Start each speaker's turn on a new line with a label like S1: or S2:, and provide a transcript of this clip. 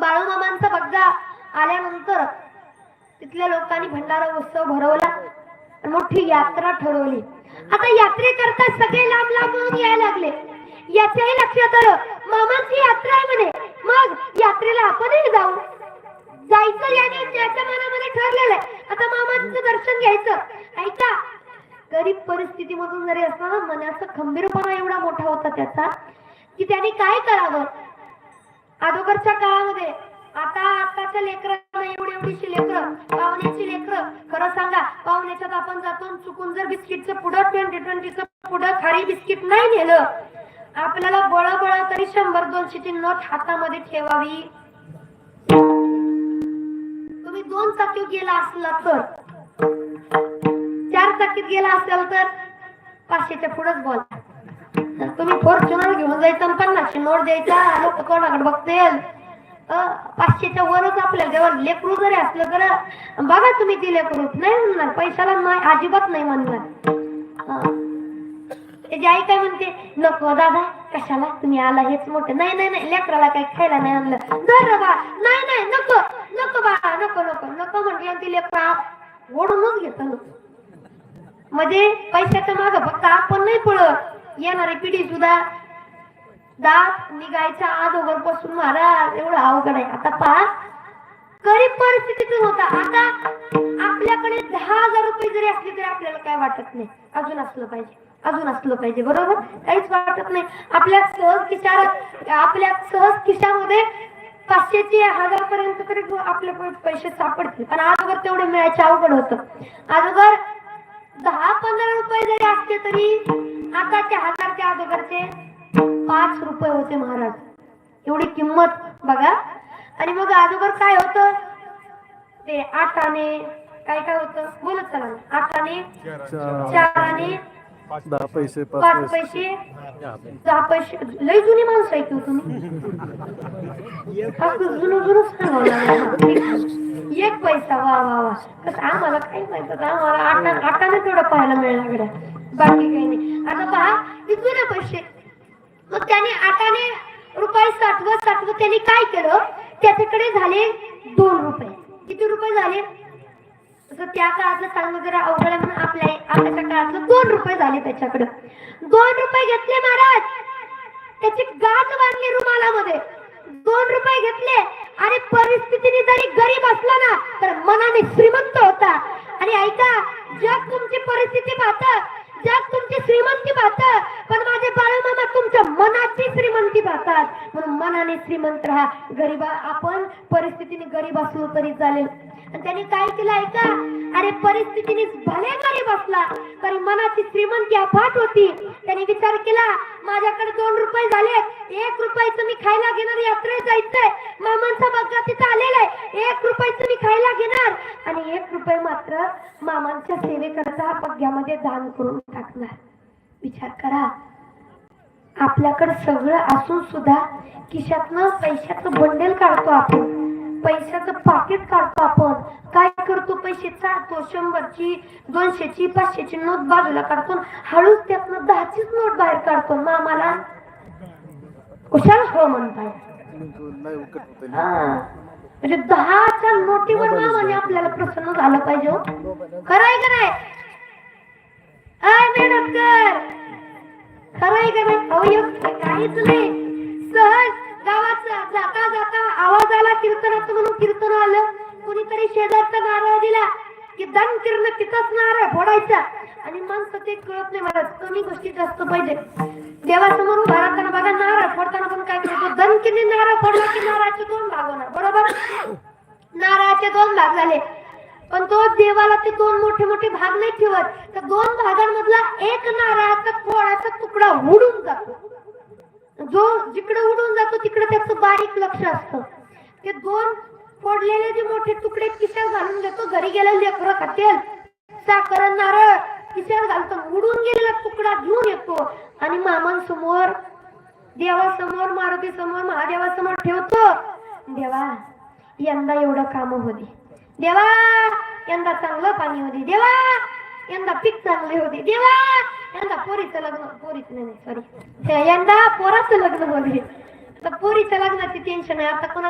S1: बाळूमामांचा बग्गा आल्यानंतर तिथल्या लोकांनी भंडारा उत्सव भरवला. मोठी यात्रा ठरवली. आता यात्रेकरता सगळे लांब लांबून यायला लागले. याच्याही लक्षात आलं मामांची यात्रा आहे म्हणे. मग यात्रेला आपणही जाऊ. जायचं याने त्याच्या मनामध्ये ठरलेलं आहे. आता मामांचं दर्शन घ्यायचं. ऐका गरीब परिस्थितीमधून जरी असताना मनाचा खंबीरपणा एवढा मोठा होता त्याचा की त्याने काय करावं? अगोदरच्या काळामध्ये आता आताच्या लेकरांना एवढी एवढीशी लेकरं पाहुण्याची लेकरं. खरं सांगा पाहुण्याच्यात आपण जातो चुकून जर बिस्किटचं पुढं ट्वेंटी ट्वेंटीचं पुढं खारी बिस्किट नाही नेलं आपल्याला बळ बळ तरी शंभर दोनशेची नोट हातामध्ये ठेवावी. तुम्ही दोन चाकीत गेला असला तर चार चाकीत गेला असेल तर पाचशेच्या पुढेच बोला. तुम्ही फॉर्च्युनर जायचं पन्नासशे नोट द्यायचा लोक कोणाकडे बघतील? पाचशेच्या वरच आपल्याला जेव्हा लेकरू जरी असलं तर बघा तुम्ही ती लेकरू. नाही म्हणणार पैशाला नाही अजिबात नाही म्हणणार. त्याची आई काय म्हणते नको दादा कशाला? तुम्ही आला हेच मोठे. नाही नाही नाही लेकराला काही खायला नाही आणलं. बरं बा नाही नाही नको नको बा नको नको नको म्हटलं ती लेकरा. ओढूनच घेत म्हणजे पैशाच्या माग फक्त आपण नाही पळत. येणारी पिढी सुद्धा दात निघायच्या अगोदरपासून महाराज एवढं अवघड आहे. आता पहा. गरीब परिस्थितीतून होता. आता आपल्याकडे दहा हजार रुपये जरी असले तरी आपल्याला काय वाटत नाही. अजून असलं पाहिजे. अजून असलं पाहिजे. बरोबर? काहीच वाटत नाही. आपल्या सहज खिशात आपल्या सहज खिशामध्ये पाचशेचे हजार पर्यंत तरी आपले पैसे सापडतील. पण अगोदर तेवढे मिळायचे अवघड होत. अगोदर दहा पंधरा रुपये जरी असते तरी आताच्या हजारच्या अगोदरचे पाच रुपये होते महाराज. एवढी किंमत बघा. आणि मग अगोदर काय होतं? ते आठाने काय काय होतं? बोलत चला ना. आठाने चार आणि
S2: दहा पैसे पाच पैसे.
S1: दहा पैसे. लय जुनी माणसं आहे की हो तुम्ही. असं जुनं जुनं सांगावं लागलं. एक पैसा वा वा वा. कसं आम्हाला काही माहीत आता आम्हाला आटा आटाने तेवढं पाहायला मिळालं गड्या. बाकी काही नाही. आता पहा जुने पैसे. त्याने आठाने रुपये साठवत साठवत त्यांनी काय केलं? त्याच्याकडे झाले दोन रुपये. किती रुपये झाले? त्या काळातलं सांग वगैरे अवघड म्हणून आपल्या आताच्या काळातलं दोन रुपये झाले त्याच्याकडे. दोन रुपये घेतले महाराज. त्याची गाठ बांधली रुमालामध्ये. दोन रुपये घेतले. आणि परिस्थितीने जरी गरीब असला ना तर मनाने श्रीमंत होता. आणि ऐका जग तुमची परिस्थिती पाहत जग तुमची श्रीमंती पाहत पण माझे बाळमामा तुमच्या मनाची श्रीमंती पाहतात म्हणून मनाने श्रीमंत राहा. गरीबा आपण परिस्थितीने गरीब असलो तरी चालेल. आणि त्यांनी काय केलं ऐका अरे परिस्थितीने भले गरीब असला तरी मनाची श्रीमंती अफाट होती. त्यांनी विचार केला माझ्याकडे दोन रुपये झाले एक रुपयाचं मी खायला घेणार यात्रेत जायचंय. मामांचा बग्गा तिथं आलेला आहे. एक रुपयाचं मी खायला घेणार. आणि एक रुपये मात्र मामांच्या सेवेकरता बग्ग्यामध्ये दान करून टाकणार. विचार करा. आपल्याकडे सगळं असून सुद्धा खिशातनं पैशाचं बंडल काढतो आपण. पैशाचं पाकिट काढतो आपण. काय करतो पैसे? चालतो शंभरची दोनशेची पाचशेची नोट बाजूला काढतो हळूच त्यातनं दहाचीच नोट बाहेर काढतो. मामाला? कुशाल हो म्हणताय. म्हणजे दहाच्या नोटीवर मामाने आपल्याला प्रसन्न झालं पाहिजे हो. खरं आहे का नाही? अय मेहनतकर खरं काहीच नाही. सहज गावात जाता जाता आवाज आला म्हणून कीर्तन आलं. शेजारचा नारळ दिला की किरण तिथंच नारळ फोडायचा. आणि माणसं ते कळत नाही मला कमी गोष्टी जास्त पाहिजे. देवासमोर उभा राहताना बघा नारळ फोडताना पण काय करतो? दणकीने नारळ फोडला की नारळाचे दोन भाग होणार बरोबर? नारळाचे दोन भाग झाले. पण तो देवाला ते दोन मोठे मोठे भाग नाही ठेवत. तर दोन भागांमधला एक नारळाचा कोळाचा तुकडा उडून जातो. जो जिकडे उडून जातो तिकडे त्याचं बारीक लक्ष असतं. ते दोन फोडलेले जे मोठे तुकडे खिशात घालून घेतो. घरी गेलेले लेकरं खातील. साखर नारळ खिशात घालतो. उडून गेलेला तुकडा घेऊन येतो. आणि मामांसमोर देवासमोर मारुती समोर महादेवासमोर ठेवतो. देवा यंदा एवढं काम होते देवा यंदा चांगलं पाणी होते देवा. यंदा पीक चांगले होते देवा. यंदा पोरीचं लग्न पोरीच नाही सॉरी यंदा पोराचं लग्न होते तर पोरीच्या लग्नाची टेन्शन आहे आता कोणा